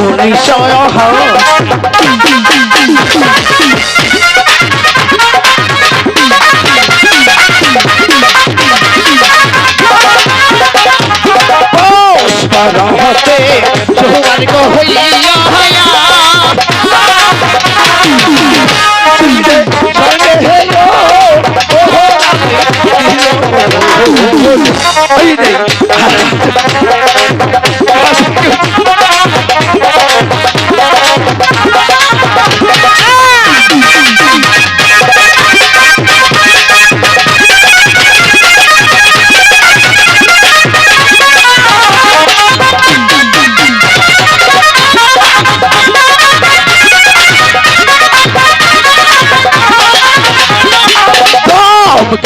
উনিশশো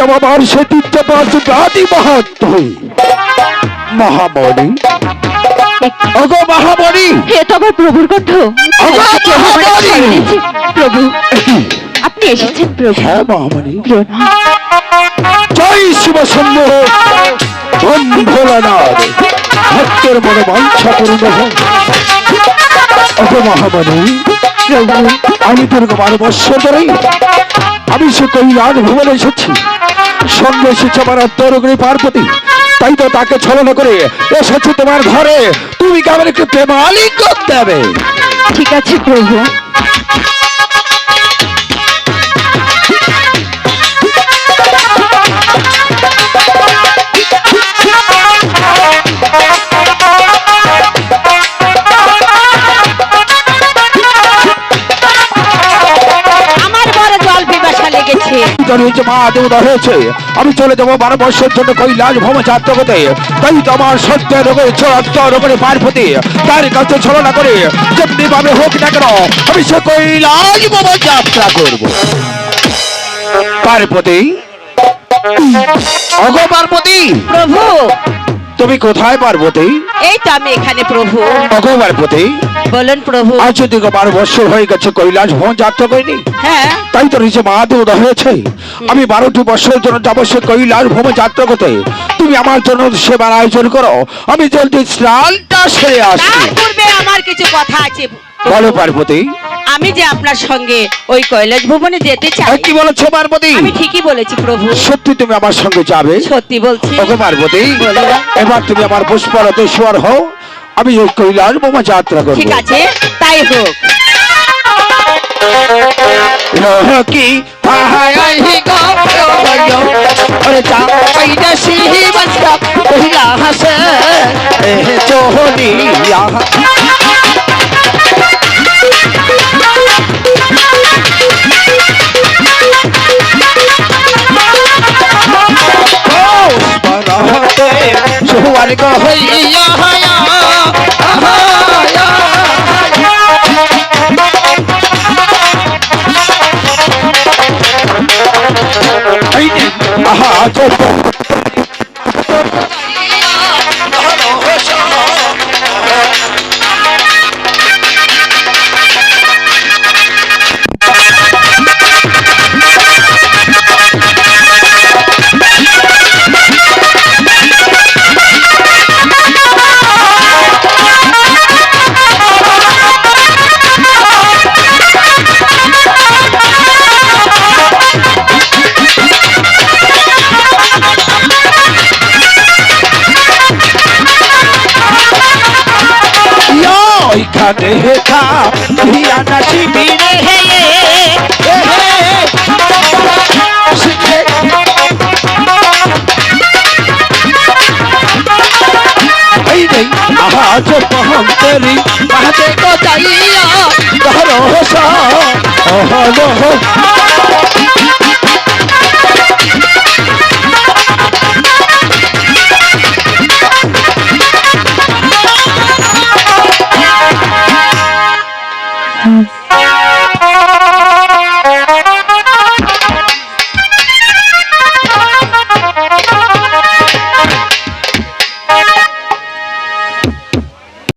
যাব আমার সে তীর্থপাত গাদি মাহাত্ম মহামণি। অগো মহামণি। হে তো আমার প্রভুর কণ্ঠ প্রভু। আপনি এসেছেন প্রভু। হ্যাঁ মহামণি। জয় শিব শম্ভু। ভোলানাথ। ভক্তের মনে বাঞ্ছা পূর্ণ হোক প্রভু আমি দুর্গা বারো বৎসর আমি সে কল্যাণ ভুবনে এসেছি। সঙ্গে এসেছে আমার পার্বতী। তাই তো তাকে ছলনা করে এসেছি তোমার ঘরে। তুমি কি একটু প্রেমালি দেবে? ঠিক আছে প্রভু। লেগেছে। মা দেবতা হয়েছে আমি চলে যাব বারো বৎসর জন্য কৈলাস ভ্রম যাত্রা করতে তাই তো আমার সত্য রোগে চড়াত্ম রোগে পার্বতী। তার কাছে ছলনা করে যেমনি ভাবে হোক না কেন আমি সে কৈলাস ভ্রম যাত্রা করব। পার্বতী? অগ পার্বতী! প্রভু! তুমি কোথায় পার্বতী? এই তো আমি এখানে প্রভু। অগ পার্বতী। বলুন প্রভু। আজ যদি বারো বৎসর হয়ে গেছে কৈলাস ভ্রম যাত্রা করিনি হ্যাঁ। তাই তো নিচে মহাদেব উদয় হয়েছে। আমি বারোটি বছরের জন্য যাব সে কৈলাস ভ্রমে যাত্রা করতে। তুমি আমার জন্য সেবার আয়োজন করো। আমি জলদি স্নানটা সেরে আসি আমার কিছু কথা আছে। বলো পার্বতী। আমি যে আপনার সঙ্গে ওই কৈলাস ভবনে যেতে চাই কি বলেছ পার্বতী? আমি ঠিকই বলেছি প্রভু। সত্যি তুমি আমার সঙ্গে যাবে? সত্যি বলছি। ওকে পার্বতী এবার তুমি আমার পুষ্পরতে স্বর হও আমি ওই কৈলাস ভ্রমে যাত্রা করব। ঠিক আছে তাই হোক। রহকি পাহাই গো ওরে চা সিহি কহিলা হাসে এ চোহলিয়া। সুয়ার গো হইয়া হায়া। আহা ওইখানে হেখা হিয়ানা শিবিরে হে হে শিখে এই রে আহা যে পহন্তরি মাহাতে কো যাইয়া ধরো সা ওহলো